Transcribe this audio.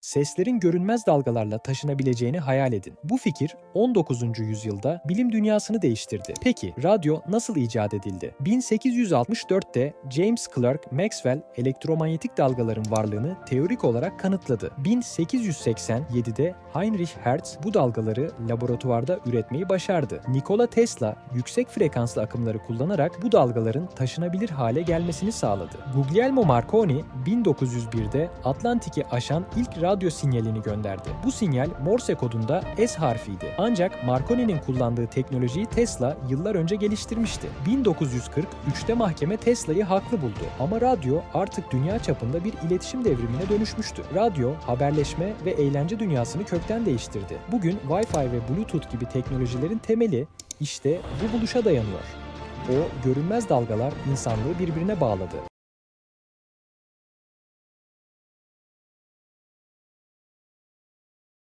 Seslerin görünmez dalgalarla taşınabileceğini hayal edin. Bu fikir 19. yüzyılda bilim dünyasını değiştirdi. Peki radyo nasıl icat edildi? 1864'te James Clerk Maxwell elektromanyetik dalgaların varlığını teorik olarak kanıtladı. 1887'de Heinrich Hertz bu dalgaları laboratuvarda üretmeyi başardı. Nikola Tesla yüksek frekanslı akımları kullanarak bu dalgaların taşınabilir hale gelmesini sağladı. Guglielmo Marconi 1901'de Atlantik'i aşan ilk radyo sinyalini gönderdi. Bu sinyal Morse kodunda S harfiydi. Ancak Marconi'nin kullandığı teknolojiyi Tesla yıllar önce geliştirmişti. 1943'te mahkeme Tesla'yı haklı buldu. Ama radyo artık dünya çapında bir iletişim devrimine dönüşmüştü. Radyo, haberleşme ve eğlence dünyasını kökten değiştirdi. Bugün Wi-Fi ve Bluetooth gibi teknolojilerin temeli işte bu buluşa dayanıyor. O görünmez dalgalar insanlığı birbirine bağladı.